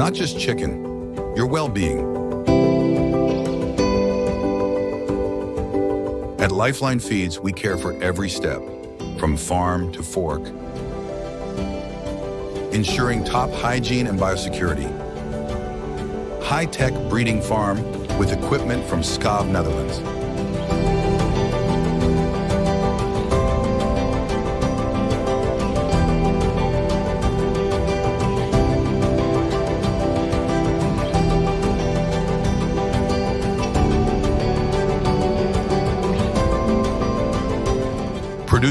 Not just chicken, your well-being. At Lifeline Feeds, we care for every step, from farm to fork, ensuring top hygiene and biosecurity. High-tech breeding farm with equipment from Skav, Netherlands.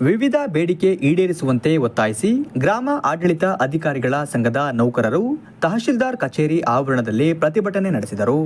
ವಿವಿಧ ಬೇಡಿಕೆ ಈಡೇರಿಸುವಂತೆ ಒತ್ತಾಯಿಸಿ ಗ್ರಾಮ ಆಡಳಿತ ಅಧಿಕಾರಿಗಳ ಸಂಘದ ನೌಕರರು ತಹಶೀಲ್ದಾರ್ ಕಚೇರಿ ಆವರಣದಲ್ಲಿ ಪ್ರತಿಭಟನೆ ನಡೆಸಿದರು.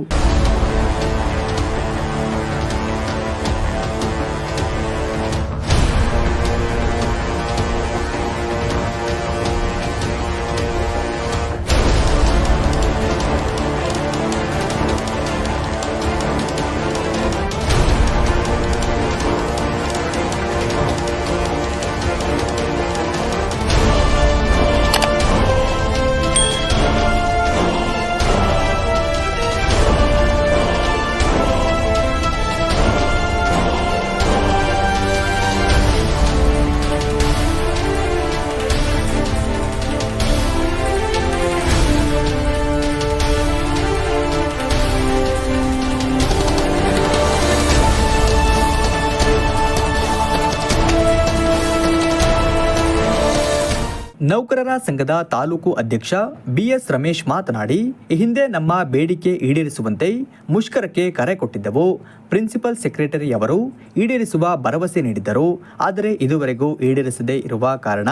ನೌಕರರ ಸಂಘದ ತಾಲೂಕು ಅಧ್ಯಕ್ಷ ಬಿಎಸ್ ರಮೇಶ್ ಮಾತನಾಡಿ ಹಿಂದೆ ನಮ್ಮ ಬೇಡಿಕೆ ಈಡೇರಿಸುವಂತೆ ಮುಷ್ಕರಕ್ಕೆ ಕರೆ ಕೊಟ್ಟಿದ್ದೆವು. ಪ್ರಿನ್ಸಿಪಲ್ ಸೆಕ್ರೆಟರಿ ಅವರು ಈಡೇರಿಸುವ ಭರವಸೆ ನೀಡಿದ್ದರು. ಆದರೆ ಇದುವರೆಗೂ ಈಡೇರಿಸದೇ ಇರುವ ಕಾರಣ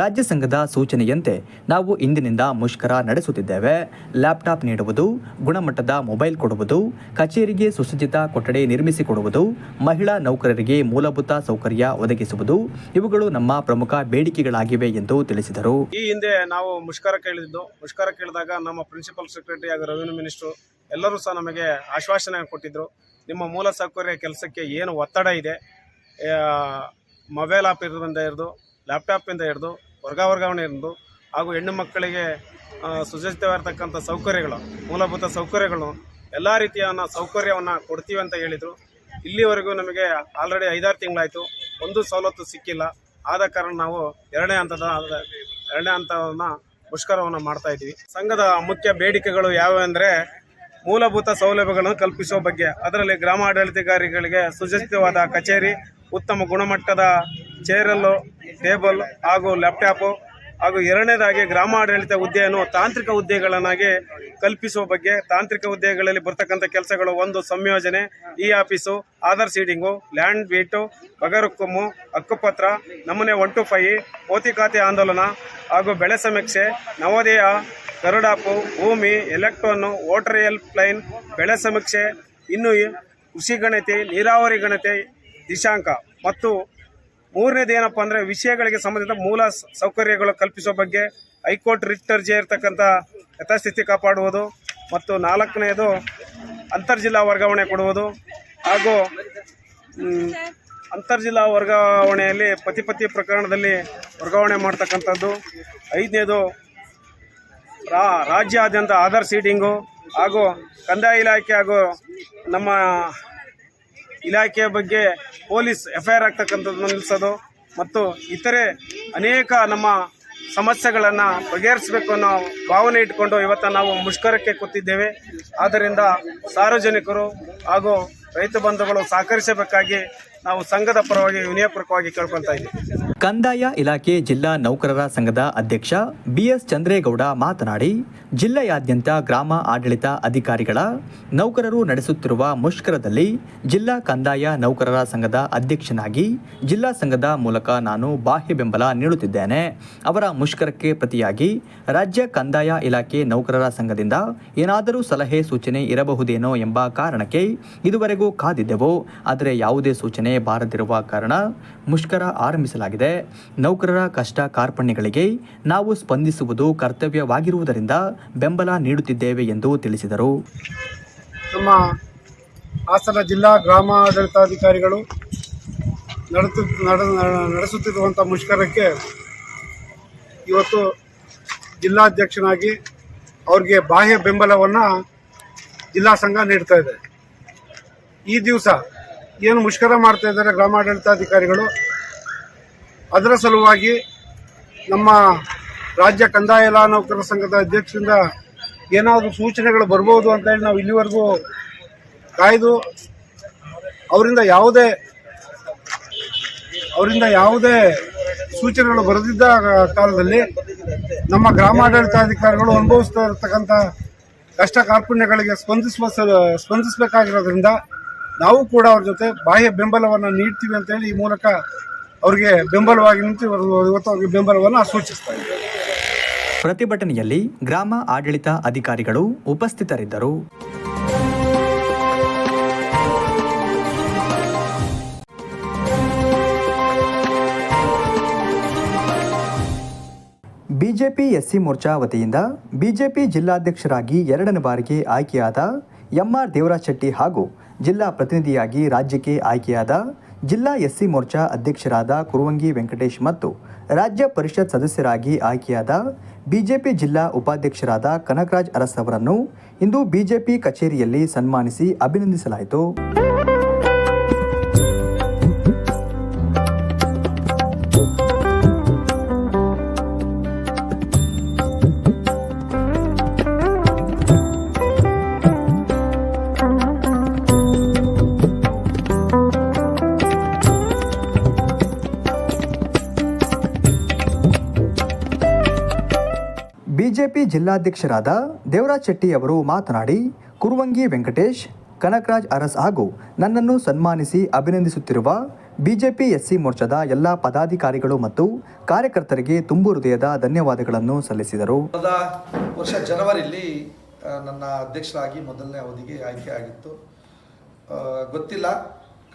ರಾಜ್ಯ ಸಂಘದ ಸೂಚನೆಯಂತೆ ನಾವು ಇಂದಿನಿಂದ ಮುಷ್ಕರ ನಡೆಸುತ್ತಿದ್ದೇವೆ. ಲ್ಯಾಪ್ಟಾಪ್ ನೀಡುವುದು, ಗುಣಮಟ್ಟದ ಮೊಬೈಲ್ ಕೊಡುವುದು, ಕಚೇರಿಗೆ ಸುಸಜ್ಜಿತ ಕೊಠಡಿ ನಿರ್ಮಿಸಿಕೊಡುವುದು, ಮಹಿಳಾ ನೌಕರರಿಗೆ ಮೂಲಭೂತ ಸೌಕರ್ಯ ಒದಗಿಸುವುದು, ಇವುಗಳು ನಮ್ಮ ಪ್ರಮುಖ ಬೇಡಿಕೆಗಳಾಗಿವೆ ಎಂದು ತಿಳಿಸಿದರು. ಈ ಹಿಂದೆ ನಾವು ಮುಷ್ಕರ ಕೇಳಿದ್ದು, ಮುಷ್ಕರ ಕೇಳಿದಾಗ ನಮ್ಮ ಪ್ರಿನ್ಸಿಪಲ್ ಸೆಕ್ರೆಟರಿ ಹಾಗೂ ರೆವಿನ್ಯೂ ಮಿನಿಸ್ಟರ್ ಎಲ್ಲರೂ ಸಹ ನಮಗೆ ಆಶ್ವಾಸನೆ ಕೊಟ್ಟಿದ್ದರು ನಿಮ್ಮ ಮೂಲ ಸೌಕರ್ಯ ಕೆಲಸಕ್ಕೆ ಏನು ಒತ್ತಡ ಇದೆ ಮೊಬೈಲ್ ಆ್ಯಪ್ ಇರೋದ್ರಿಂದ ಹಿಡಿದು ಲ್ಯಾಪ್ಟಾಪಿಂದ ಹಿಡಿದು ವರ್ಗ ವರ್ಗಾವಣೆ ಇರೋದು ಹಾಗೂ ಹೆಣ್ಣು ಮಕ್ಕಳಿಗೆ ಸುಸಜ್ಜಿತವಾಗಿರ್ತಕ್ಕಂಥ ಸೌಕರ್ಯಗಳು, ಮೂಲಭೂತ ಸೌಕರ್ಯಗಳು, ಎಲ್ಲ ರೀತಿಯ ಸೌಕರ್ಯವನ್ನು ಕೊಡ್ತೀವಿ ಅಂತ ಹೇಳಿದರು. ಇಲ್ಲಿವರೆಗೂ ನಮಗೆ ಆಲ್ರೆಡಿ ಐದಾರು ತಿಂಗಳಾಯಿತು. ಒಂದು ಸವಲತ್ತು ಸಿಕ್ಕಿಲ್ಲ. ಆದ ಕಾರಣ ನಾವು ಎರಡನೇ ಹಂತದ, ಎರಡನೇ ಹಂತವನ್ನು ಮುಷ್ಕರವನ್ನು ಮಾಡ್ತಾ ಇದ್ದೀವಿ. ಸಂಘದ ಮುಖ್ಯ ಬೇಡಿಕೆಗಳು ಯಾವುವು ಅಂದರೆ ಮೂಲಭೂತ ಸೌಲಭ್ಯಗಳನ್ನು ಕಲ್ಪಿಸುವ ಬಗ್ಗೆ. ಅದರಲ್ಲಿ ಗ್ರಾಮ ಸುಸಜ್ಜಿತವಾದ ಕಚೇರಿ, ಉತ್ತಮ ಗುಣಮಟ್ಟದ ಚೇರಲ್ಲು, ಟೇಬಲ್ ಹಾಗೂ ಲ್ಯಾಪ್ಟಾಪು ಹಾಗೂ ಎರಡನೇದಾಗಿ ಗ್ರಾಮ ಆಡಳಿತ ಹುದ್ದೆಯನ್ನು ತಾಂತ್ರಿಕ ಹುದ್ದೆಗಳನ್ನಾಗಿ ಕಲ್ಪಿಸುವ ಬಗ್ಗೆ ತಾಂತ್ರಿಕ ಹುದ್ದೆಗಳಲ್ಲಿ ಬರ್ತಕ್ಕಂಥ ಕೆಲಸಗಳು ಒಂದು ಸಂಯೋಜನೆ E office, Aadhaar seeding, land beat ಬಗರುಕ್ಕುಮ್ಮು ಹಕ್ಕುಪತ್ರ, ನಮೂನೆ ಒನ್ ಟು ಫೈ ಪೋತಿ ಖಾತೆ ಆಂದೋಲನ ಹಾಗೂ ಬೆಳೆ ಸಮೀಕ್ಷೆ, ನವೋದಯ ಕರುಡಾಪು, ಭೂಮಿ, ಎಲೆಕ್ಟ್ರಾನು ವೋಟರ್ ಹೆಲ್ಪ್ ಲೈನ್ ಬೆಳೆ ಸಮೀಕ್ಷೆ, ಇನ್ನು ಕೃಷಿ ಗಣತಿ, ನೀರಾವರಿ ಗಣತಿ, ದಿಶಾಂಕ. ಮತ್ತು ಮೂರನೇದು ಏನಪ್ಪ ಅಂದರೆ ವಿಷಯಗಳಿಗೆ ಸಂಬಂಧಿಸಿದ ಮೂಲ ಸೌಕರ್ಯಗಳು ಕಲ್ಪಿಸುವ ಬಗ್ಗೆ ಹೈಕೋರ್ಟ್ ರಿಟ್ ಅರ್ಜಿ ಇರತಕ್ಕಂಥ ಯಥಾಸ್ಥಿತಿ ಕಾಪಾಡುವುದು ಮತ್ತು ನಾಲ್ಕನೆಯದು ಅಂತರ್ಜಿಲ್ಲಾ ವರ್ಗಾವಣೆ ಕೊಡುವುದು ಹಾಗೂ ಅಂತರ್ಜಿಲ್ಲಾ ವರ್ಗಾವಣೆಯಲ್ಲಿ ಪತಿ ಪತಿ ಪ್ರಕರಣದಲ್ಲಿ ವರ್ಗಾವಣೆ ಮಾಡ್ತಕ್ಕಂಥದ್ದು. ಐದನೇದು ರಾಜ್ಯಾದ್ಯಂತ ಆಧಾರ್ ಸೀಡಿಂಗು ಹಾಗೂ ಕಂದಾಯ ಇಲಾಖೆ ಹಾಗೂ ನಮ್ಮ ಇಲಾಖೆಯ ಬಗ್ಗೆ ಪೊಲೀಸ್ ಎಫ್ ಐ ಆರ್ ನಿಲ್ಲಿಸೋದು ಮತ್ತು ಇತರೆ ಅನೇಕ ನಮ್ಮ ಸಮಸ್ಯೆಗಳನ್ನು ಬಗೆಹರಿಸಬೇಕು ಅನ್ನೋ ಭಾವನೆ ಇಟ್ಕೊಂಡು ಇವತ್ತು ನಾವು ಮುಷ್ಕರಕ್ಕೆ ಕೂತಿದ್ದೇವೆ. ಆದ್ದರಿಂದ ಸಾರ್ವಜನಿಕರು ಹಾಗೂ ರೈತ ಬಂಧುಗಳು ಸಹಕರಿಸಬೇಕಾಗಿ ನಾವು ಸಂಘದ ಪರವಾಗಿ ವಿನಯಪೂರ್ವಕವಾಗಿ ಕೇಳ್ಕೊಳ್ತಾ ಇದ್ದೀವಿ. ಕಂದಾಯ ಇಲಾಖೆ ಜಿಲ್ಲಾ ನೌಕರರ ಸಂಘದ ಅಧ್ಯಕ್ಷ ಬಿಎಸ್ ಚಂದ್ರೇಗೌಡ ಮಾತನಾಡಿ, ಜಿಲ್ಲೆಯಾದ್ಯಂತ ಗ್ರಾಮ ಆಡಳಿತ ಅಧಿಕಾರಿಗಳ ನೌಕರರು ನಡೆಸುತ್ತಿರುವ ಮುಷ್ಕರದಲ್ಲಿ ಜಿಲ್ಲಾ ಕಂದಾಯ ನೌಕರರ ಸಂಘದ ಅಧ್ಯಕ್ಷನಾಗಿ ಜಿಲ್ಲಾ ಸಂಘದ ಮೂಲಕ ನಾನು ಬಾಹ್ಯ ಬೆಂಬಲ ನೀಡುತ್ತಿದ್ದೇನೆ. ಅವರ ಮುಷ್ಕರಕ್ಕೆ ಪ್ರತಿಯಾಗಿ ರಾಜ್ಯ ಕಂದಾಯ ಇಲಾಖೆ ನೌಕರರ ಸಂಘದಿಂದ ಏನಾದರೂ ಸಲಹೆ, ಸೂಚನೆ ಇರಬಹುದೇನೋ ಎಂಬ ಕಾರಣಕ್ಕೆ ಇದುವರೆಗೂ ಕಾದಿದ್ದೆವು. ಆದರೆ ಯಾವುದೇ ಸೂಚನೆ ಬಾರದಿರುವ ಕಾರಣ ಮುಷ್ಕರ ಆರಂಭಿಸಲಾಗಿದೆ. ನೌಕರರ ಕಷ್ಟ ಕಾರ್ಪಣ್ಯಗಳಿಗೆ ನಾವು ಸ್ಪಂದಿಸುವುದು ಕರ್ತವ್ಯವಾಗಿರುವುದರಿಂದ ಬೆಂಬಲ ನೀಡುತ್ತಿದ್ದೇವೆ ಎಂದು ತಿಳಿಸಿದರು. ನಮ್ಮ ಹಾಸನ ಜಿಲ್ಲಾ ಗ್ರಾಮಾಡಳಿತಾಧಿಕಾರಿಗಳು ನಡೆತು, ನಡ ನಡೆಸುತ್ತಿರುವಂಥ ಮುಷ್ಕರಕ್ಕೆ ಇವತ್ತು ಜಿಲ್ಲಾಧ್ಯಕ್ಷನಾಗಿ ಅವ್ರಿಗೆ ಬಾಹ್ಯ ಬೆಂಬಲವನ್ನು ಜಿಲ್ಲಾ ಸಂಘ ನೀಡ್ತಾ ಇದೆ. ಈ ದಿವಸ ಏನು ಮುಷ್ಕರ ಮಾಡ್ತಾ ಇದ್ದಾರೆ ಗ್ರಾಮಾಡಳಿತಾಧಿಕಾರಿಗಳು, ಅದರ ಸಲುವಾಗಿ ನಮ್ಮ ರಾಜ್ಯ ಕಂದಾಯ ಇಲಾ ನೌಕರರ ಸಂಘದ ಅಧ್ಯಕ್ಷರಿಂದ ಏನಾದರೂ ಸೂಚನೆಗಳು ಬರ್ಬೋದು ಅಂತ ಹೇಳಿ ನಾವು ಇಲ್ಲಿವರೆಗೂ ಕಾಯ್ದು, ಅವರಿಂದ ಯಾವುದೇ ಅವರಿಂದ ಯಾವುದೇ ಸೂಚನೆಗಳು ಬರೆದಿದ್ದ ಕಾಲದಲ್ಲಿ ನಮ್ಮ ಗ್ರಾಮಾಡಳಿತಾಧಿಕಾರಿಗಳು ಅನುಭವಿಸ್ತಾ ಇರತಕ್ಕಂಥ ಕಷ್ಟ ಕಾರ್ಪಣ್ಯಗಳಿಗೆ ಸ್ಪಂದಿಸುವ ಸ್ಪಂದಿಸಬೇಕಾಗಿರೋದ್ರಿಂದ ನಾವು ಕೂಡ ಅವ್ರ ಜೊತೆ ಬಾಹ್ಯ ಬೆಂಬಲವನ್ನು ನೀಡ್ತೀವಿ ಅಂತ ಹೇಳಿ ಈ ಮೂಲಕ ಅವರಿಗೆ ಬೆಂಬಲವಾಗಿ ನಿಂತು ಇವತ್ತು ಅವರಿಗೆ ಬೆಂಬಲವನ್ನು ಸೂಚಿಸ್ತಾ ಪ್ರತಿಭಟನೆಯಲ್ಲಿ ಗ್ರಾಮ ಆಡಳಿತ ಅಧಿಕಾರಿಗಳು ಉಪಸ್ಥಿತರಿದ್ದರು. ಬಿಜೆಪಿ ಎಸ್ಸಿ ಮೋರ್ಚಾ ವತಿಯಿಂದ ಬಿಜೆಪಿ ಜಿಲ್ಲಾಧ್ಯಕ್ಷರಾಗಿ ಎರಡನೇ ಬಾರಿಗೆ ಆಯ್ಕೆಯಾದ ಎಂಆರ್ ದೇವರಾಜ್ ಶೆಟ್ಟಿ ಹಾಗೂ ಜಿಲ್ಲಾ ಪ್ರತಿನಿಧಿಯಾಗಿ ರಾಜ್ಯಕ್ಕೆ ಆಯ್ಕೆಯಾದ ಜಿಲ್ಲಾ ಎಸ್ಸಿ ಮೋರ್ಚಾ ಅಧ್ಯಕ್ಷರಾದ ಕುರುವಂಗಿ ವೆಂಕಟೇಶ್ ಮತ್ತು ರಾಜ್ಯ ಪರಿಷತ್ ಸದಸ್ಯರಾಗಿ ಆಯ್ಕೆಯಾದ ಬಿಜೆಪಿ ಜಿಲ್ಲಾ ಉಪಾಧ್ಯಕ್ಷರಾದ ಕನಕರಾಜ್ ಅರಸ್ ಅವರನ್ನು ಇಂದು ಬಿಜೆಪಿ ಕಚೇರಿಯಲ್ಲಿ ಸನ್ಮಾನಿಸಿ ಅಭಿನಂದಿಸಲಾಯಿತು. ಬಿಜೆಪಿ ಜಿಲ್ಲಾಧ್ಯಕ್ಷರಾದ ದೇವರಾಜ್ ಶೆಟ್ಟಿ ಅವರು ಮಾತನಾಡಿ, ಕುರುವಂಗಿ ವೆಂಕಟೇಶ್, ಕನಕರಾಜ್ ಅರಸ್ ಹಾಗೂ ನನ್ನನ್ನು ಸನ್ಮಾನಿಸಿ ಅಭಿನಂದಿಸುತ್ತಿರುವ ಬಿಜೆಪಿ ಎಸ್ಸಿ ಮೋರ್ಚಾದ ಎಲ್ಲ ಪದಾಧಿಕಾರಿಗಳು ಮತ್ತು ಕಾರ್ಯಕರ್ತರಿಗೆ ತುಂಬು ಹೃದಯದ ಧನ್ಯವಾದಗಳನ್ನು ಸಲ್ಲಿಸಿದರು. ವರ್ಷ ಜನವರಿಲಿ ನನ್ನ ಅಧ್ಯಕ್ಷರಾಗಿ ಮೊದಲನೇ ಅವಧಿಗೆ ಆಯ್ಕೆ ಆಗಿತ್ತು. ಗೊತ್ತಿಲ್ಲ,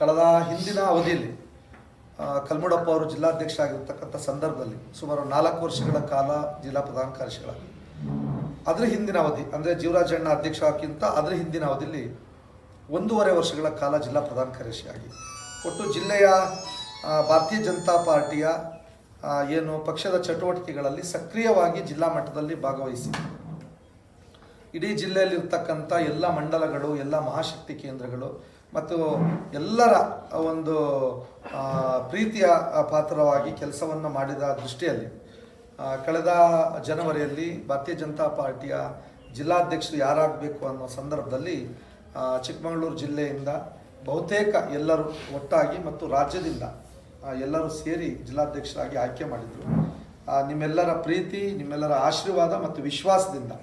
ಕಳೆದ ಹಿಂದಿನ ಅವಧಿಯಲ್ಲಿ ಕಲ್ಮುಡಪ್ಪ ಅವರು ಜಿಲ್ಲಾಧ್ಯಕ್ಷರಾಗಿರ್ತಕ್ಕಂಥ ಸಂದರ್ಭದಲ್ಲಿ ಸುಮಾರು ನಾಲ್ಕು ವರ್ಷಗಳ ಕಾಲ ಜಿಲ್ಲಾ ಪ್ರಧಾನ ಕಾರ್ಯದರ್ಶಿಗಳಾಗಿ ಅದರ ಹಿಂದಿನ ಅವಧಿ, ಅಂದರೆ ಜೀವರಾಜಣ್ಣ ಅಧ್ಯಕ್ಷರಾಗಿಂತ ಅದರ ಹಿಂದಿನ ಅವಧಿಯಲ್ಲಿ ಒಂದೂವರೆ ವರ್ಷಗಳ ಕಾಲ ಜಿಲ್ಲಾ ಪ್ರಧಾನ ಕಾರ್ಯದರ್ಶಿಯಾಗಿ ಒಟ್ಟು ಜಿಲ್ಲೆಯ ಭಾರತೀಯ ಜನತಾ ಪಾರ್ಟಿಯ ಏನು ಪಕ್ಷದ ಚಟುವಟಿಕೆಗಳಲ್ಲಿ ಸಕ್ರಿಯವಾಗಿ ಜಿಲ್ಲಾ ಮಟ್ಟದಲ್ಲಿ ಭಾಗವಹಿಸಿ ಇಡೀ ಜಿಲ್ಲೆಯಲ್ಲಿರ್ತಕ್ಕಂಥ ಎಲ್ಲ ಮಂಡಲಗಳು, ಎಲ್ಲ ಮಹಾಶಕ್ತಿ ಕೇಂದ್ರಗಳು ಮತ್ತು ಎಲ್ಲರ ಒಂದು ಪ್ರೀತಿಯ ಪಾತ್ರವಾಗಿ ಕೆಲಸವನ್ನು ಮಾಡಿದ ದೃಷ್ಟಿಯಲ್ಲಿ ಕಳೆದ ಜನವರಿಯಲ್ಲಿ ಭಾರತೀಯ ಜನತಾ ಪಾರ್ಟಿಯ ಜಿಲ್ಲಾಧ್ಯಕ್ಷರು ಯಾರಾಗಬೇಕು ಅನ್ನೋ ಸಂದರ್ಭದಲ್ಲಿ ಚಿಕ್ಕಮಗಳೂರು ಜಿಲ್ಲೆಯಿಂದ ಬಹುತೇಕ ಎಲ್ಲರೂ ಒಟ್ಟಾಗಿ ಮತ್ತು ರಾಜ್ಯದಿಂದ ಎಲ್ಲರೂ ಸೇರಿ ಜಿಲ್ಲಾಧ್ಯಕ್ಷರಾಗಿ ಆಯ್ಕೆ ಮಾಡಿದರು. ನಿಮ್ಮೆಲ್ಲರ ಪ್ರೀತಿ, ನಿಮ್ಮೆಲ್ಲರ ಆಶೀರ್ವಾದ ಮತ್ತು ವಿಶ್ವಾಸದಿಂದ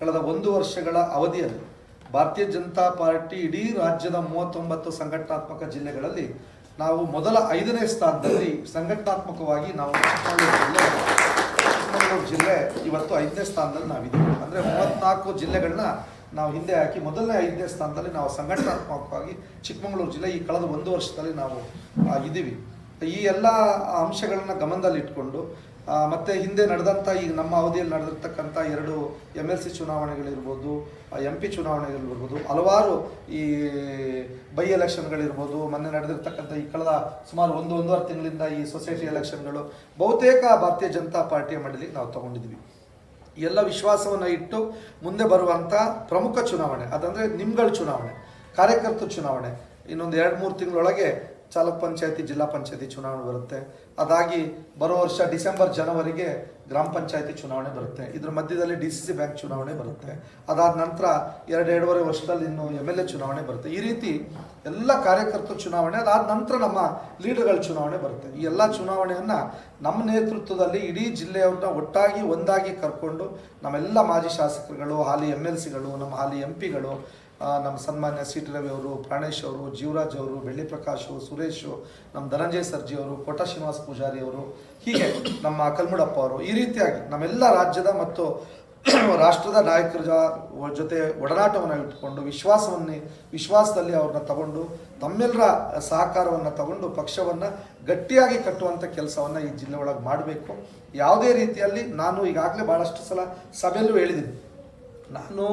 ಕಳೆದ ಒಂದು ವರ್ಷಗಳ ಅವಧಿಯಲ್ಲಿ ಭಾರತೀಯ ಜನತಾ ಪಾರ್ಟಿ ಇಡೀ ರಾಜ್ಯದ ಮೂವತ್ತೊಂಬತ್ತು ಸಂಘಟನಾತ್ಮಕ ಜಿಲ್ಲೆಗಳಲ್ಲಿ ನಾವು ಮೊದಲ ಐದನೇ ಸ್ಥಾನದಲ್ಲಿ ಸಂಘಟನಾತ್ಮಕವಾಗಿ ನಾವು ಚಿಕ್ಕಮಗಳೂರು ಜಿಲ್ಲೆ ಇವತ್ತು ಐದನೇ ಸ್ಥಾನದಲ್ಲಿ ನಾವಿದ್ದೀವಿ. ಅಂದರೆ ಮೂವತ್ನಾಲ್ಕು ಜಿಲ್ಲೆಗಳನ್ನ ನಾವು ಹಿಂದೆ ಹಾಕಿ ಮೊದಲನೇ ಐದನೇ ಸ್ಥಾನದಲ್ಲಿ ನಾವು ಸಂಘಟನಾತ್ಮಕವಾಗಿ ಚಿಕ್ಕಮಗಳೂರು ಜಿಲ್ಲೆ ಈ ಕಳೆದ ಒಂದು ವರ್ಷದಲ್ಲಿ ನಾವು ಇದ್ದೀವಿ. ಈ ಎಲ್ಲ ಅಂಶಗಳನ್ನ ಗಮನದಲ್ಲಿಟ್ಕೊಂಡು ಮತ್ತೆ ಹಿಂದೆ ನಡೆದಂಥ ಈಗ ನಮ್ಮ ಅವಧಿಯಲ್ಲಿ ನಡೆದಿರ್ತಕ್ಕಂಥ ಎರಡು ಎಂ ಎಲ್ ಸಿ ಚುನಾವಣೆಗಳಿರ್ಬೋದು ಎಂ ಪಿ ಚುನಾವಣೆಗಳಿರ್ಬೋದು, ಹಲವಾರು ಈ ಬೈ ಎಲೆಕ್ಷನ್ಗಳಿರ್ಬೋದು ಮೊನ್ನೆ ನಡೆದಿರ್ತಕ್ಕಂಥ ಈ ಕಳೆದ ಸುಮಾರು ಒಂದು, ಒಂದೂವರೆ ತಿಂಗಳಿಂದ ಈ ಸೊಸೈಟಿ ಎಲೆಕ್ಷನ್ಗಳು ಬಹುತೇಕ ಭಾರತೀಯ ಜನತಾ ಪಾರ್ಟಿಯ ಮಂಡಳಿ ನಾವು ತಗೊಂಡಿದ್ವಿ. ಎಲ್ಲ ವಿಶ್ವಾಸವನ್ನು ಇಟ್ಟು ಮುಂದೆ ಬರುವಂಥ ಪ್ರಮುಖ ಚುನಾವಣೆ, ಅದಂದರೆ ನಿಮ್ಗಳ ಚುನಾವಣೆ ಕಾರ್ಯಕರ್ತರ ಚುನಾವಣೆ, ಇನ್ನೊಂದು ಎರಡು, ಮೂರು ತಿಂಗಳೊಳಗೆ ಚಾಲಕ್ ಪಂಚಾಯತಿ, ಜಿಲ್ಲಾ ಪಂಚಾಯತಿ ಚುನಾವಣೆ ಬರುತ್ತೆ. ಅದಾಗಿ ಬರೋ ವರ್ಷ ಡಿಸೆಂಬರ್, ಜನವರಿಗೆ ಗ್ರಾಮ ಪಂಚಾಯತಿ ಚುನಾವಣೆ ಬರುತ್ತೆ. ಇದರ ಮಧ್ಯದಲ್ಲಿ ಡಿ ಸಿ ಸಿ ಬ್ಯಾಂಕ್ ಚುನಾವಣೆ ಬರುತ್ತೆ. ಅದಾದ ನಂತರ ಎರಡು, ಎರಡೂವರೆ ವರ್ಷದಲ್ಲಿ ಇನ್ನು ಎಂ ಎಲ್ ಎ ಚುನಾವಣೆ ಬರುತ್ತೆ. ಈ ರೀತಿ ಎಲ್ಲ ಕಾರ್ಯಕರ್ತರ ಚುನಾವಣೆ ಅದಾದ ನಂತರ ನಮ್ಮ ಲೀಡರ್ಗಳ ಚುನಾವಣೆ ಬರುತ್ತೆ. ಈ ಎಲ್ಲ ಚುನಾವಣೆಯನ್ನು ನಮ್ಮ ನೇತೃತ್ವದಲ್ಲಿ ಇಡೀ ಜಿಲ್ಲೆಯವ್ರನ್ನ ಒಟ್ಟಾಗಿ, ಒಂದಾಗಿ ಕರ್ಕೊಂಡು ನಮ್ಮೆಲ್ಲ ಮಾಜಿ ಶಾಸಕರುಗಳು, ಹಾಲಿ ಎಂ ಎಲ್ ಸಿಗಳು, ನಮ್ಮ ಹಾಲಿ ಎಂ ಪಿಗಳು ನಮ್ಮ ಸನ್ಮಾನ್ಯ ಸಿ ಟಿ ರವಿ ಅವರು, ಪ್ರಾಣೇಶ್ ಅವರು, ಜೀವರಾಜ್ ಅವರು ಬೆಳ್ಳಿ ಪ್ರಕಾಶು ಸುರೇಶು ನಮ್ಮ ಧನಂಜಯ ಸರ್ಜಿ ಅವರು, ಕೋಟ ಶ್ರೀನಿವಾಸ ಪೂಜಾರಿ ಅವರು, ಹೀಗೆ ನಮ್ಮ ಕಲ್ಮುಡಪ್ಪ ಅವರು, ಈ ರೀತಿಯಾಗಿ ನಮ್ಮೆಲ್ಲ ರಾಜ್ಯದ ಮತ್ತು ರಾಷ್ಟ್ರದ ನಾಯಕರ ಜೊತೆ ಒಡನಾಟವನ್ನು ಇಟ್ಟುಕೊಂಡು ವಿಶ್ವಾಸವನ್ನೇ, ವಿಶ್ವಾಸದಲ್ಲಿ ಅವ್ರನ್ನ ತಗೊಂಡು ತಮ್ಮೆಲ್ಲರ ಸಹಕಾರವನ್ನು ತಗೊಂಡು, ಪಕ್ಷವನ್ನು ಗಟ್ಟಿಯಾಗಿ ಕಟ್ಟುವಂಥ ಕೆಲಸವನ್ನು ಈ ಜಿಲ್ಲೆ ಒಳಗೆ ಮಾಡಬೇಕು. ಯಾವುದೇ ರೀತಿಯಲ್ಲಿ ನಾನು ಈಗಾಗಲೇ ಭಾಳಷ್ಟು ಸಲ ಸಭೆಯಲ್ಲೂ ಹೇಳಿದ್ದೀನಿ. ನಾನು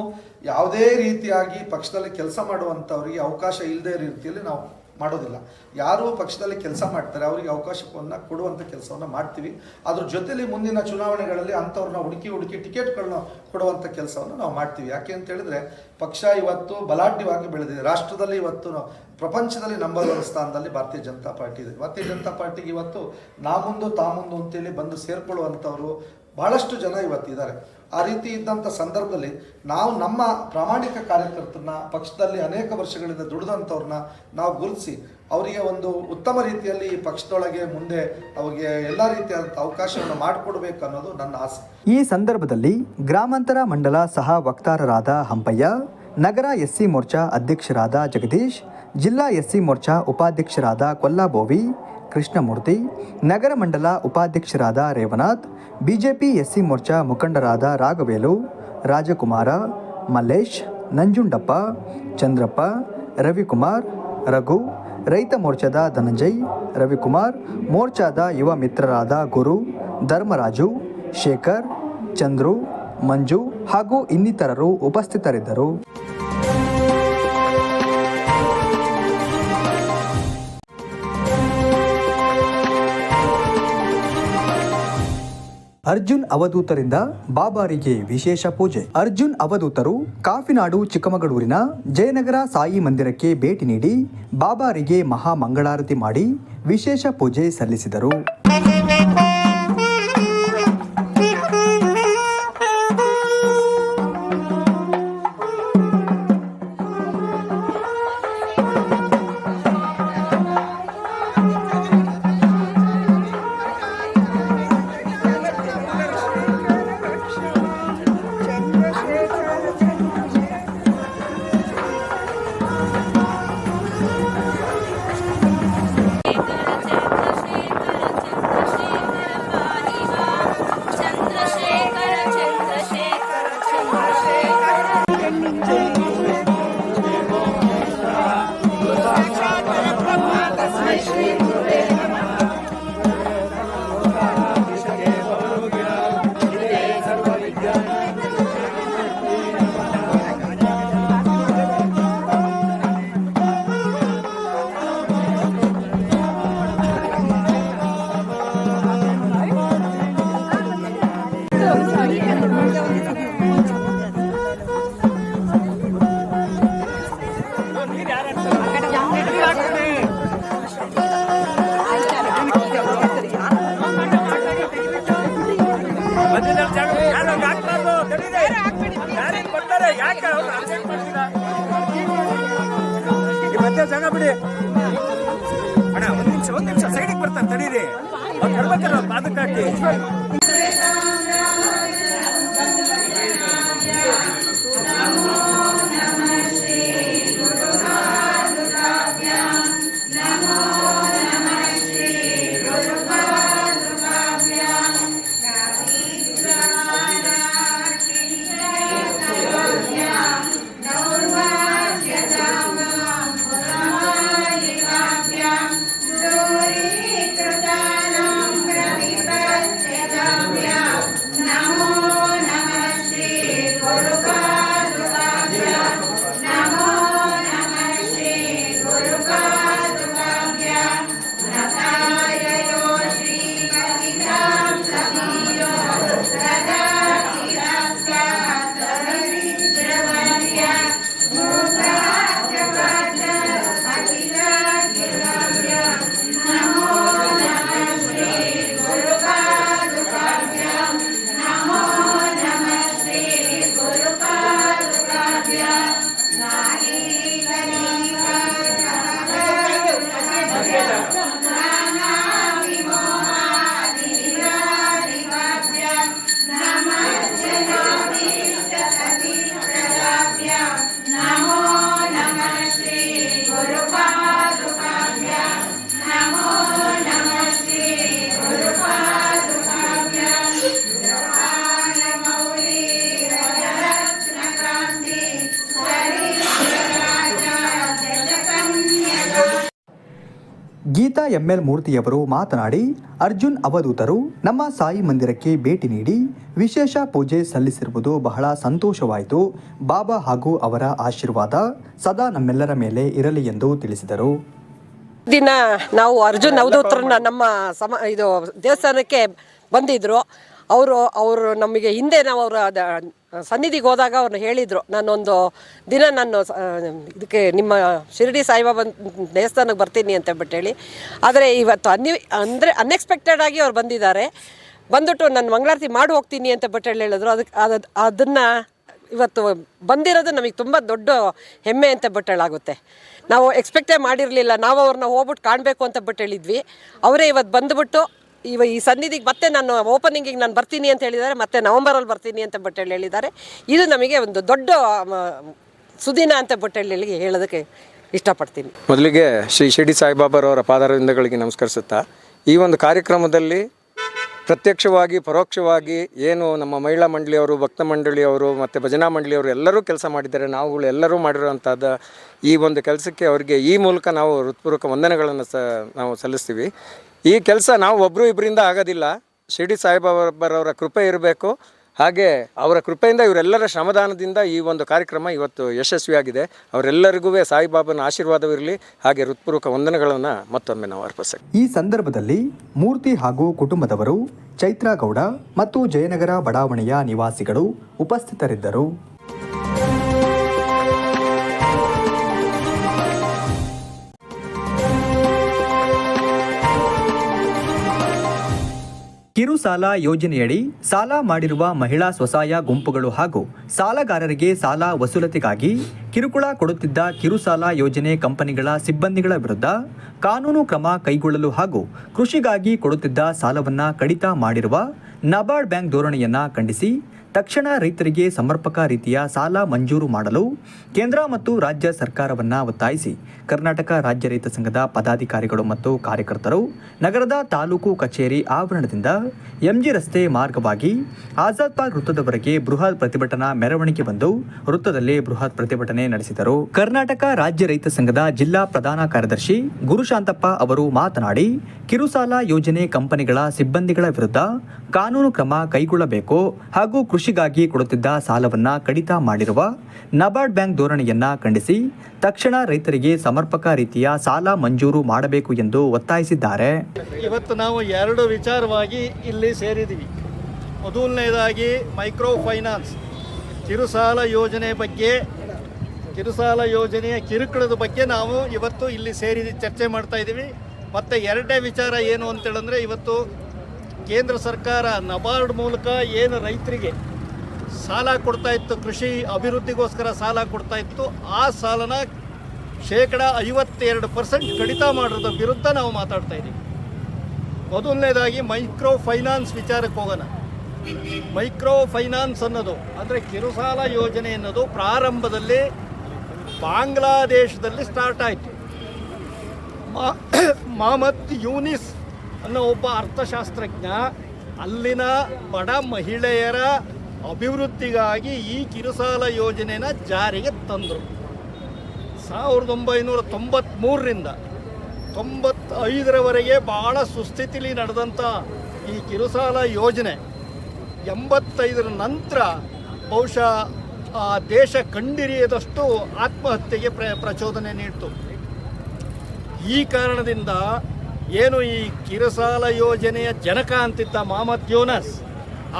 ಯಾವುದೇ ರೀತಿಯಾಗಿ ಪಕ್ಷದಲ್ಲಿ ಕೆಲಸ ಮಾಡುವಂಥವ್ರಿಗೆ ಅವಕಾಶ ಇಲ್ಲದೇ ರೀತಿಯಲ್ಲಿ ನಾವು ಮಾಡೋದಿಲ್ಲ. ಯಾರು ಪಕ್ಷದಲ್ಲಿ ಕೆಲಸ ಮಾಡ್ತಾರೆ, ಅವರಿಗೆ ಅವಕಾಶವನ್ನು ಕೊಡುವಂಥ ಕೆಲಸವನ್ನು ಮಾಡ್ತೀವಿ. ಅದ್ರ ಜೊತೆಯಲ್ಲಿ ಮುಂದಿನ ಚುನಾವಣೆಗಳಲ್ಲಿ ಅಂಥವ್ರನ್ನ ಹುಡುಕಿ ಹುಡುಕಿ ಟಿಕೆಟ್ಗಳನ್ನ ಕೊಡುವಂಥ ಕೆಲಸವನ್ನು ನಾವು ಮಾಡ್ತೀವಿ. ಯಾಕೆ ಅಂತ ಹೇಳಿದ್ರೆ, ಪಕ್ಷ ಇವತ್ತು ಬಲಾಢ್ಯವಾಗಿ ಬೆಳೆದಿದೆ. ರಾಷ್ಟ್ರದಲ್ಲಿ ಇವತ್ತು ಪ್ರಪಂಚದಲ್ಲಿ ನಂಬರ್ ಒನ್ ಸ್ಥಾನದಲ್ಲಿ ಭಾರತೀಯ ಜನತಾ ಪಾರ್ಟಿ ಇದೆ. ಭಾರತೀಯ ಜನತಾ ಪಾರ್ಟಿಗೆ ಇವತ್ತು ನಾ ಮುಂದು ತಾ ಮುಂದು ಅಂತೇಳಿ ಬಂದು ಸೇರ್ಕೊಳ್ಳುವಂಥವ್ರು ಬಹಳಷ್ಟು ಜನ ಇವತ್ತಿದ್ದಾರೆ. ಆ ರೀತಿ ಇದ್ದಂಥ ಸಂದರ್ಭದಲ್ಲಿ ನಾವು ನಮ್ಮ ಪ್ರಾಮಾಣಿಕ ಕಾರ್ಯಕರ್ತರನ್ನ, ಪಕ್ಷದಲ್ಲಿ ಅನೇಕ ವರ್ಷಗಳಿಂದ ದುಡಿದಂಥವ್ರನ್ನ ನಾವು ಗುರುತಿಸಿ, ಅವರಿಗೆ ಒಂದು ಉತ್ತಮ ರೀತಿಯಲ್ಲಿ ಈ ಪಕ್ಷದೊಳಗೆ ಮುಂದೆ ಅವರಿಗೆ ಎಲ್ಲ ರೀತಿಯಾದಂಥ ಅವಕಾಶವನ್ನು ಮಾಡಿಕೊಡ್ಬೇಕು ಅನ್ನೋದು ನನ್ನ ಆಸೆ. ಈ ಸಂದರ್ಭದಲ್ಲಿ ಗ್ರಾಮಾಂತರ ಮಂಡಲ ಸಹ ವಕ್ತಾರರಾದ ಹಂಪಯ್ಯ, ನಗರ ಎಸ್ಸಿ ಮೋರ್ಚಾ ಅಧ್ಯಕ್ಷರಾದ ಜಗದೀಶ್, ಜಿಲ್ಲಾ ಎಸ್ಸಿ ಮೋರ್ಚಾ ಉಪಾಧ್ಯಕ್ಷರಾದ ಕೊಲ್ಲಾಬೋವಿ ಕೃಷ್ಣಮೂರ್ತಿ ನಗರ ಮಂಡಲ ಉಪಾಧ್ಯಕ್ಷರಾದ ರೇವನಾಥ್, ಬಿಜೆಪಿ ಎಸ್ಸಿ ಮೋರ್ಚಾ ಮುಖಂಡರಾದ ರಾಘವೇಲು, ರಾಜಕುಮಾರ, ಮಲ್ಲೇಶ್, ನಂಜುಂಡಪ್ಪ, ಚಂದ್ರಪ್ಪ, ರವಿಕುಮಾರ್, ರಘು, ರೈತ ಮೋರ್ಚಾದ ಧನಂಜಯ್, ರವಿಕುಮಾರ್, ಮೋರ್ಚಾದ ಯುವ ಮಿತ್ರರಾದ ಗುರು, ಧರ್ಮರಾಜು, ಶೇಖರ್, ಚಂದ್ರು, ಮಂಜು ಹಾಗೂ ಇನ್ನಿತರರು ಉಪಸ್ಥಿತರಿದ್ದರು. ಅರ್ಜುನ್ ಅವಧೂತರಿಂದ ಬಾಬಾರಿಗೆ ವಿಶೇಷ ಪೂಜೆ. ಅರ್ಜುನ್ ಅವಧೂತರು ಕಾಫಿನಾಡು, ಚಿಕ್ಕಮಗಳೂರಿನ ಜಯನಗರ ಸಾಯಿ ಮಂದಿರಕ್ಕೆ ಭೇಟಿ ನೀಡಿ ಬಾಬಾರಿಗೆ ಮಹಾ ಮಂಗಳಾರತಿ ಮಾಡಿ ವಿಶೇಷ ಪೂಜೆ ಸಲ್ಲಿಸಿದರು. ಮೂರ್ತಿಯವರು ಮಾತನಾಡಿ, ಅರ್ಜುನ್ ಅವಧೂತರು ನಮ್ಮ ಸಾಯಿ ಮಂದಿರಕ್ಕೆ ಭೇಟಿ ನೀಡಿ ವಿಶೇಷ ಪೂಜೆ ಸಲ್ಲಿಸಿರುವುದು ಬಹಳ ಸಂತೋಷವಾಯಿತು. ಬಾಬಾ ಹಾಗೂ ಅವರ ಆಶೀರ್ವಾದ ಸದಾ ನಮ್ಮೆಲ್ಲರ ಮೇಲೆ ಇರಲಿ ಎಂದು ತಿಳಿಸಿದರು. ದಿನ ನಾವು ಅರ್ಜುನ್ ಅವಧೂತರನ್ನ ನಮ್ಮ ಸಮ, ಇದು ದೇವಸ್ಥಾನಕ್ಕೆ ಬಂದಿದ್ರು. ಅವರು ಅವರು ನಮಗೆ ಹಿಂದೆ ನಾವು ಅವರ ಸನ್ನಿಧಿಗೆ ಹೋದಾಗ ಅವ್ರನ್ನ ಹೇಳಿದರು. ನಾನೊಂದು ದಿನ ನಾನು ಇದಕ್ಕೆ ನಿಮ್ಮ ಶಿರಡಿ ಸಾಯಿಬಾಬಾ ದೇವಸ್ಥಾನಕ್ಕೆ ಬರ್ತೀನಿ ಅಂತ ಹೇಳ್ಬಿಟ್ಟು ಹೇಳಿ. ಆದರೆ ಇವತ್ತು ಅನ್ಯ ಅಂದರೆ ಅನ್ಎಕ್ಸ್ಪೆಕ್ಟೆಡ್ ಆಗಿ ಅವ್ರು ಬಂದಿದ್ದಾರೆ. ಬಂದ್ಬಿಟ್ಟು ನಾನು ಮಂಗಳಾರತಿ ಮಾಡಿ ಹೋಗ್ತೀನಿ ಅಂತ ಬಿಟ್ಟು ಹೇಳಿ ಹೇಳಿದ್ರು. ಅದಕ್ಕೆ ಅದು, ಅದನ್ನು ಇವತ್ತು ಬಂದಿರೋದು ನಮಗೆ ತುಂಬ ದೊಡ್ಡ ಹೆಮ್ಮೆ ಅಂತ ಬಿಟ್ಟು ಹೇಳಾಗುತ್ತೆ. ನಾವು ಎಕ್ಸ್ಪೆಕ್ಟೇ ಮಾಡಿರಲಿಲ್ಲ. ನಾವು ಅವ್ರನ್ನ ಹೋಗ್ಬಿಟ್ಟು ಕಾಣಬೇಕು ಅಂತ ಬಿಟ್ಟು ಹೇಳಿದ್ವಿ. ಅವರೇ ಇವತ್ತು ಬಂದುಬಿಟ್ಟು ಇವ ಈ ಸನ್ನಿಧಿಗೆ ಮತ್ತೆ ನಾನು ಓಪನಿಂಗಿಗೆ ನಾನು ಬರ್ತೀನಿ ಅಂತ ಹೇಳಿದ್ದಾರೆ, ಮತ್ತೆ ನವಂಬರಲ್ಲಿ ಬರ್ತೀನಿ ಅಂತ ಬಟ್ಟೆ ಹೇಳಿ ಹೇಳಿದ್ದಾರೆ. ಇದು ನಮಗೆ ಒಂದು ದೊಡ್ಡ ಸುದಿನ ಅಂತ ಬಟ್ಟೆಳ್ಳಿಗೆ ಹೇಳಿ ಹೇಳೋದಕ್ಕೆ ಇಷ್ಟಪಡ್ತೀನಿ. ಮೊದಲಿಗೆ ಶ್ರೀ ಶಿರಡಿ ಸಾಯಿಬಾಬಾರವರ ಪಾದಾರವಿಂದಗಳಿಗೆ ನಮಸ್ಕರಿಸುತ್ತಾ, ಈ ಒಂದು ಕಾರ್ಯಕ್ರಮದಲ್ಲಿ ಪ್ರತ್ಯಕ್ಷವಾಗಿ, ಪರೋಕ್ಷವಾಗಿ ಏನು ನಮ್ಮ ಮಹಿಳಾ ಮಂಡಳಿಯವರು, ಭಕ್ತ ಮಂಡಳಿಯವರು, ಮತ್ತು ಭಜನಾ ಮಂಡಳಿಯವರು ಎಲ್ಲರೂ ಕೆಲಸ ಮಾಡಿದ್ದಾರೆ. ನಾವುಗಳು ಎಲ್ಲರೂ ಮಾಡಿರುವಂಥದ್ದು ಈ ಒಂದು ಕೆಲಸಕ್ಕೆ ಅವರಿಗೆ ಈ ಮೂಲಕ ನಾವು ಹೃತ್ಪೂರ್ವಕ ವಂದನೆಗಳನ್ನು ಸ, ನಾವು ಸಲ್ಲಿಸ್ತೀವಿ. ಈ ಕೆಲಸ ನಾವು ಒಬ್ಬರು ಇಬ್ಬರಿಂದ ಆಗೋದಿಲ್ಲ. ಶಿರ್ಡಿ ಸಾಯಿಬಾಬರವರ ಕೃಪೆ ಇರಬೇಕು. ಹಾಗೆ ಅವರ ಕೃಪೆಯಿಂದ ಇವರೆಲ್ಲರ ಶ್ರಮದಾನದಿಂದ ಈ ಒಂದು ಕಾರ್ಯಕ್ರಮ ಇವತ್ತು ಯಶಸ್ವಿಯಾಗಿದೆ. ಅವರೆಲ್ಲರಿಗೂ ಸಾಯಿಬಾಬನ ಆಶೀರ್ವಾದವಿರಲಿ. ಹಾಗೆ ಹೃತ್ಪೂರ್ವಕ ವಂದನೆಗಳನ್ನು ಮತ್ತೊಮ್ಮೆ ನಾವು ಅರ್ಪಿಸ್ತೇವೆ ಈ ಸಂದರ್ಭದಲ್ಲಿ ಮೂರ್ತಿ ಹಾಗೂ ಕುಟುಂಬದವರು ಚೈತ್ರಾ ಗೌಡ ಮತ್ತು ಜಯನಗರ ಬಡಾವಣೆಯ ನಿವಾಸಿಗಳು ಉಪಸ್ಥಿತರಿದ್ದರು. ಕಿರು ಸಾಲ ಯೋಜನೆಯಡಿ ಸಾಲ ಮಾಡಿರುವ ಮಹಿಳಾ ಸ್ವಸಹಾಯ ಗುಂಪುಗಳು ಹಾಗೂ ಸಾಲಗಾರರಿಗೆ ಸಾಲ ವಸೂಲತಿಗಾಗಿ ಕಿರುಕುಳ ಕೊಡುತ್ತಿದ್ದ ಕಿರುಸಾಲ ಯೋಜನೆ ಕಂಪನಿಗಳ ಸಿಬ್ಬಂದಿಗಳ ವಿರುದ್ಧ ಕಾನೂನು ಕ್ರಮ ಕೈಗೊಳ್ಳಲು ಹಾಗೂ ಕೃಷಿಗಾಗಿ ಕೊಡುತ್ತಿದ್ದ ಸಾಲವನ್ನು ಕಡಿತ ಮಾಡಿರುವ ನಬಾರ್ಡ್ ಬ್ಯಾಂಕ್ ಧೋರಣೆಯನ್ನು ಖಂಡಿಸಿ ತಕ್ಷಣ ರೈತರಿಗೆ ಸಮರ್ಪಕ ರೀತಿಯ ಸಾಲ ಮಂಜೂರು ಮಾಡಲು ಕೇಂದ್ರ ಮತ್ತು ರಾಜ್ಯ ಸರ್ಕಾರವನ್ನು ಒತ್ತಾಯಿಸಿ. ಕರ್ನಾಟಕ ರಾಜ್ಯ ರೈತ ಸಂಘದ ಪದಾಧಿಕಾರಿಗಳು ಮತ್ತು ಕಾರ್ಯಕರ್ತರು ನಗರದ ತಾಲೂಕು ಕಚೇರಿ ಆವರಣದಿಂದ ಎಂಜಿ ರಸ್ತೆ ಮಾರ್ಗವಾಗಿ ಆಜಾದ್ ಪಾರ್ಕ್ ವೃತ್ತದವರೆಗೆ ಬೃಹತ್ ಪ್ರತಿಭಟನಾ ಮೆರವಣಿಗೆ ಬಂದು ವೃತ್ತದಲ್ಲಿ ಬೃಹತ್ ಪ್ರತಿಭಟನೆ ನಡೆಸಿದರು. ಕರ್ನಾಟಕ ರಾಜ್ಯ ರೈತ ಸಂಘದ ಜಿಲ್ಲಾ ಪ್ರಧಾನ ಕಾರ್ಯದರ್ಶಿ ಗುರುಶಾಂತಪ್ಪ ಅವರು ಮಾತನಾಡಿ, ಕಿರುಸಾಲ ಯೋಜನೆ ಕಂಪನಿಗಳ ಸಿಬ್ಬಂದಿಗಳ ವಿರುದ್ಧ ಕಾನೂನು ಕ್ರಮ ಕೈಗೊಳ್ಳಬೇಕು ಹಾಗೂ ಕೃಷಿಗಾಗಿ ಕೊಡುತ್ತಿದ್ದ ಸಾಲವನ್ನ ಕಡಿತ ಮಾಡಿರುವ ನಬಾರ್ಡ್ ಬ್ಯಾಂಕ್ ಧೋರಣೆಯನ್ನ ಖಂಡಿಸಿ ತಕ್ಷಣ ರೈತರಿಗೆ ಸಮರ್ಪಕ ರೀತಿಯ ಸಾಲ ಮಂಜೂರು ಮಾಡಬೇಕು ಎಂದು ಒತ್ತಾಯಿಸಿದ್ದಾರೆ. ಇವತ್ತು ನಾವು ಎರಡು ವಿಚಾರವಾಗಿ ಇಲ್ಲಿ ಸೇರಿದ್ದೀವಿ. ಮೊದಲನೇದಾಗಿ ಮೈಕ್ರೋ ಫೈನಾನ್ಸ್ ಕಿರುಸಾಲ ಯೋಜನೆ ಬಗ್ಗೆ, ಕಿರುಸಾಲ ಯೋಜನೆಯ ಕಿರುಕುಳದ ಬಗ್ಗೆ ನಾವು ಇವತ್ತು ಇಲ್ಲಿ ಸೇರಿ ಚರ್ಚೆ ಮಾಡ್ತಾ ಇದ್ದೀವಿ. ಮತ್ತು ಎರಡನೇ ವಿಚಾರ ಏನು ಅಂತೇಳಂದರೆ, ಇವತ್ತು ಕೇಂದ್ರ ಸರ್ಕಾರ ನಬಾರ್ಡ್ ಮೂಲಕ ಏನು ರೈತರಿಗೆ ಸಾಲ ಕೊಡ್ತಾ ಇತ್ತು, ಕೃಷಿ ಅಭಿವೃದ್ಧಿಗೋಸ್ಕರ ಸಾಲ ಕೊಡ್ತಾ ಇತ್ತು, ಆ ಸಾಲನ ಶೇಕಡ ಐವತ್ತೆರಡು ಪರ್ಸೆಂಟ್ ಕಡಿತ ಮಾಡೋದ್ರ ವಿರುದ್ಧ ನಾವು ಮಾತಾಡ್ತಾ ಇದ್ದೀವಿ ಮೊದಲನೇದಾಗಿ ಮೈಕ್ರೋ ಫೈನಾನ್ಸ್ ವಿಚಾರಕ್ಕೆ ಹೋಗೋಣ. ಮೈಕ್ರೋ ಫೈನಾನ್ಸ್ ಅನ್ನೋದು ಅಂದರೆ ಕಿರುಸಾಲ ಯೋಜನೆ ಅನ್ನೋದು ಪ್ರಾರಂಭದಲ್ಲಿ ಬಾಂಗ್ಲಾದೇಶದಲ್ಲಿ ಸ್ಟಾರ್ಟ್ ಆಯಿತು. ಮಹಮ್ಮದ್ ಯೂನಿಸ್ ಅನ್ನೋ ಒಬ್ಬ ಅರ್ಥಶಾಸ್ತ್ರಜ್ಞ, ಅಲ್ಲಿನ ಬಡ ಮಹಿಳೆಯರ ಅಭಿವೃದ್ಧಿಗಾಗಿ ಈ ಕಿರುಸಾಲ ಯೋಜನೆನ ಜಾರಿಗೆ ತಂದರು. ಸಾವಿರದ ಒಂಬೈನೂರ ತೊಂಬತ್ತ್ಮೂರರಿಂದ ತೊಂಬತ್ತೈದರವರೆಗೆ ಭಾಳ ಸುಸ್ಥಿತಿಲಿ ನಡೆದಂಥ ಈ ಕಿರುಸಾಲ ಯೋಜನೆ ಎಂಬತ್ತೈದರ ನಂತರ ಬಹುಶಃ ಆ ದೇಶ ಕಂಡಿರಿಯದಷ್ಟು ಆತ್ಮಹತ್ಯೆಗೆ ಪ್ರ, ಪ್ರಚೋದನೆ ನೀಡಿತು. ಈ ಕಾರಣದಿಂದ ಏನು ಈ ಕಿರಸಾಲ ಯೋಜನೆಯ ಜನಕ ಅಂತಿದ್ದ ಮಹಮ್ಮದ್ ಯೋನಸ್?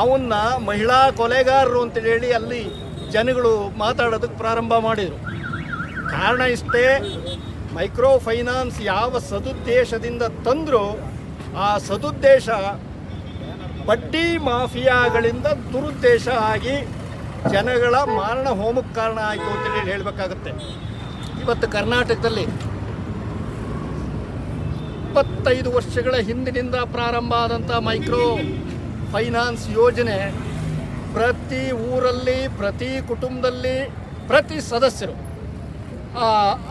ಅವನ್ನ ಮಹಿಳಾ ಕೊಲೆಗಾರರು ಅಂತ ಹೇಳಿ ಅಲ್ಲಿ ಜನಗಳು ಮಾತಾಡೋದಕ್ಕೆ ಪ್ರಾರಂಭ ಮಾಡಿದರು. ಕಾರಣ ಇಷ್ಟೇ ಮೈಕ್ರೋ ಫೈನಾನ್ಸ್ ಯಾವ ಸದುದ್ದೇಶದಿಂದ ತಂದರೂ ಆ ಸದುದ್ದೇಶ ಬಡ್ಡಿ ಮಾಫಿಯಾಗಳಿಂದ ದುರುದ್ದೇಶ ಆಗಿ ಜನಗಳ ಮಾರಣ ಹೋಮಕ್ಕೆ ಕಾರಣ ಆಯಿತು ಅಂತೇಳಿ ಹೇಳಬೇಕಾಗತ್ತೆ. ಇವತ್ತು ಕರ್ನಾಟಕದಲ್ಲಿ ಇಪ್ಪತ್ತೈದು ವರ್ಷಗಳ ಹಿಂದಿನಿಂದ ಪ್ರಾರಂಭ ಆದಂಥ ಮೈಕ್ರೋ ಫೈನಾನ್ಸ್ ಯೋಜನೆ ಪ್ರತಿ ಊರಲ್ಲಿ, ಪ್ರತಿ ಕುಟುಂಬದಲ್ಲಿ, ಪ್ರತಿ ಸದಸ್ಯರು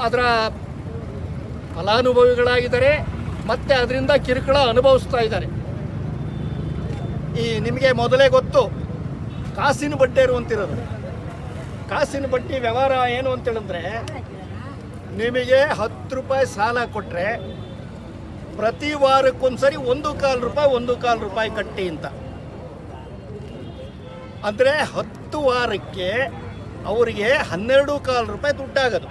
ಅದರ ಫಲಾನುಭವಿಗಳಾಗಿದ್ದಾರೆ, ಮತ್ತು ಅದರಿಂದ ಕಿರುಕುಳ ಅನುಭವಿಸ್ತಾ ಇದ್ದಾರೆ. ಈ ನಿಮಗೆ ಮೊದಲೇ ಗೊತ್ತು, ಕಾಸಿನ ಬಡ್ಡಿ ಇರುವಂತಿರೋದು ಕಾಸಿನ ಬಡ್ಡಿ ವ್ಯವಹಾರ ಏನು ಅಂತೇಳಿದ್ರೆ, ನಿಮಗೆ ಹತ್ತು ರೂಪಾಯಿ ಸಾಲ ಕೊಟ್ಟರೆ ಪ್ರತಿ ವಾರಕ್ಕೊಂದ್ಸರಿ ಒಂದು ಕಾಲು ರೂಪಾಯಿ, ಒಂದು ಕಾಲು ರೂಪಾಯಿ ಕಟ್ಟಿ ಅಂತ. ಅಂದರೆ ಹತ್ತು ವಾರಕ್ಕೆ ಅವರಿಗೆ ಹನ್ನೆರಡು ಕಾಲು ರೂಪಾಯಿ ದುಡ್ಡಾಗೋದು.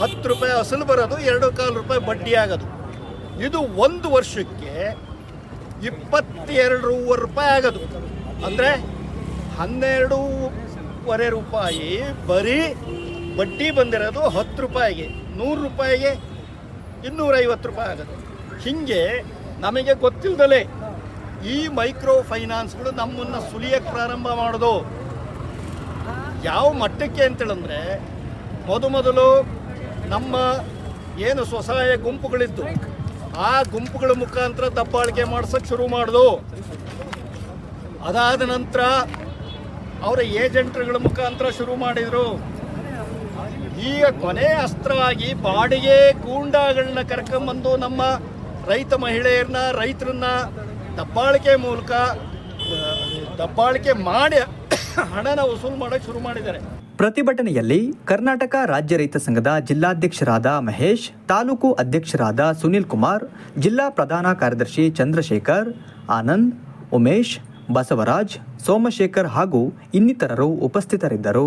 ಹತ್ತು ರೂಪಾಯಿ ಅಸಲು ಬರೋದು, ಎರಡು ಕಾಲು ರೂಪಾಯಿ ಬಡ್ಡಿ ಆಗೋದು. ಇದು ಒಂದು ವರ್ಷಕ್ಕೆ ಇಪ್ಪತ್ತೆರಡೂವರೆ ರೂಪಾಯಿ ಆಗೋದು. ಅಂದರೆ ಹನ್ನೆರಡೂವರೆ ರೂಪಾಯಿ ಬರೀ ಬಡ್ಡಿ ಬಂದಿರೋದು ಹತ್ತು ರೂಪಾಯಿಗೆ, ನೂರು ರೂಪಾಯಿಗೆ ಇನ್ನೂರೈವತ್ತು ರೂಪಾಯಿ ಆಗೋದು. ಹೀಗೆ ನಮಗೆ ಗೊತ್ತಿಲ್ಲದಲೇ ಈ ಮೈಕ್ರೋ ಫೈನಾನ್ಸ್ಗಳು ನಮ್ಮನ್ನು ಸುಲಿಯಕ್ಕೆ ಪ್ರಾರಂಭ ಮಾಡೋದು. ಯಾವ ಮಟ್ಟಕ್ಕೆ ಅಂತೇಳಂದ್ರೆ ಮೊದಮೊದಲು ನಮ್ಮ ಏನು ಸ್ವಸಹಾಯ ಗುಂಪುಗಳಿತ್ತು, ಆ ಗುಂಪುಗಳ ಮುಖಾಂತರ ದಬ್ಬಾಳಿಕೆ ಮಾಡ್ಸೋಕ್ಕೆ ಶುರು ಮಾಡಿದು. ಅದಾದ ನಂತರ ಅವರ ಏಜೆಂಟ್ಗಳ ಮುಖಾಂತರ ಶುರು ಮಾಡಿದರು. ಈಗ ಕೊನೆ ಅಸ್ತ್ರವಾಗಿ ಬಾಡಿಗೆ ಗೂಂಡಾಗಳನ್ನ ಕರ್ಕೊಂಬಂದು ನಮ್ಮ ರೈತ ಮಹಿಳೆಯರನ್ನ, ರೈತರನ್ನ ದಬ್ಬಾಳಿಕೆ ಮೂಲಕ ದಬ್ಬಾಳಿಕೆ ಮಾಡಿ ಹಣನ ವಸೂಲು ಮಾಡೋಕ್ಕೆ ಶುರು ಮಾಡಿದ್ದಾರೆ. ಪ್ರತಿಭಟನೆಯಲ್ಲಿ ಕರ್ನಾಟಕ ರಾಜ್ಯ ರೈತ ಸಂಘದ ಜಿಲ್ಲಾಧ್ಯಕ್ಷರಾದ ಮಹೇಶ್, ತಾಲೂಕು ಅಧ್ಯಕ್ಷರಾದ ಸುನಿಲ್ ಕುಮಾರ್, ಜಿಲ್ಲಾ ಪ್ರಧಾನ ಕಾರ್ಯದರ್ಶಿ ಚಂದ್ರಶೇಖರ್, ಆನಂದ್, ಉಮೇಶ್, ಬಸವರಾಜ್, ಸೋಮಶೇಖರ್ ಹಾಗೂ ಇನ್ನಿತರರು ಉಪಸ್ಥಿತರಿದ್ದರು.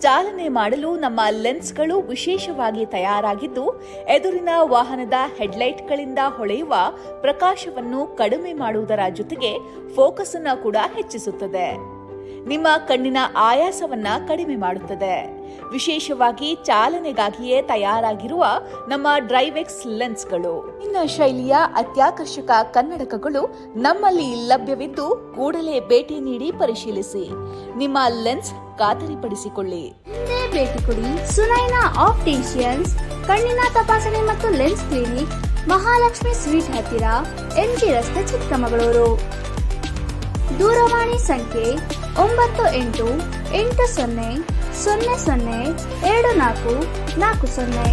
ಚಾಲನೆ ಮಾಡಲು ನಮ್ಮ ಲೆನ್ಸ್ಗಳು ವಿಶೇಷವಾಗಿ ತಯಾರಾಗಿದ್ದು, ಎದುರಿನ ವಾಹನದ ಹೆಡ್ಲೈಟ್ಗಳಿಂದ ಹೊಳೆಯುವ ಪ್ರಕಾಶವನ್ನು ಕಡಿಮೆ ಮಾಡುವುದರ ಜೊತೆಗೆ ಫೋಕಸ್ ಅನ್ನು ಕೂಡ ಹೆಚ್ಚಿಸುತ್ತದೆ. ನಿಮ್ಮ ಕಣ್ಣಿನ ಆಯಾಸವನ್ನ ಕಡಿಮೆ ಮಾಡುತ್ತದೆ. ವಿಶೇಷವಾಗಿ ಚಾಲನೆಗಾಗಿಯೇ ತಯಾರಾಗಿರುವ ನಮ್ಮ ಡ್ರೈವೆಕ್ಸ್ ಲೆನ್ಸ್ಗಳು. ಇನ್ನ ಶೈಲಿಯ ಅತ್ಯಾಕರ್ಷಕ ಕನ್ನಡಕಗಳು ನಮ್ಮಲ್ಲಿ ಲಭ್ಯವಿದ್ದು, ಕೂಡಲೇ ಭೇಟಿ ನೀಡಿ ಪರಿಶೀಲಿಸಿ. ನಿಮ್ಮ ಲೆನ್ಸ್ ಖಾತರಿಪಡಿಸಿಕೊಳ್ಳಿ. ಭೇಟಿ ಕೊಡಿ ಸುನೈನಾ ಆಪ್ಟಿಷಿಯನ್ಸ್, ಕಣ್ಣಿನ ತಪಾಸಣೆ ಮತ್ತು ಲೆನ್ಸ್ ಕ್ಲಿನಿಕ್, ಮಹಾಲಕ್ಷ್ಮಿ ಸ್ವೀಟ್ ಹತ್ತಿರ ಎಂಜಿ ರಸ್ತೆ ಚಿಕ್ಕಮಗಳೂರು. ದೂರವಾಣಿ ಸಂಖ್ಯೆ ಒಂಬತ್ತು ಎಂಟು ಎಂಟು ಸೊನ್ನೆ ಸೊನ್ನೆ ಸೊನ್ನೆ ಎರಡು ನಾಲ್ಕು ನಾಲ್ಕು ಸೊನ್ನೆ.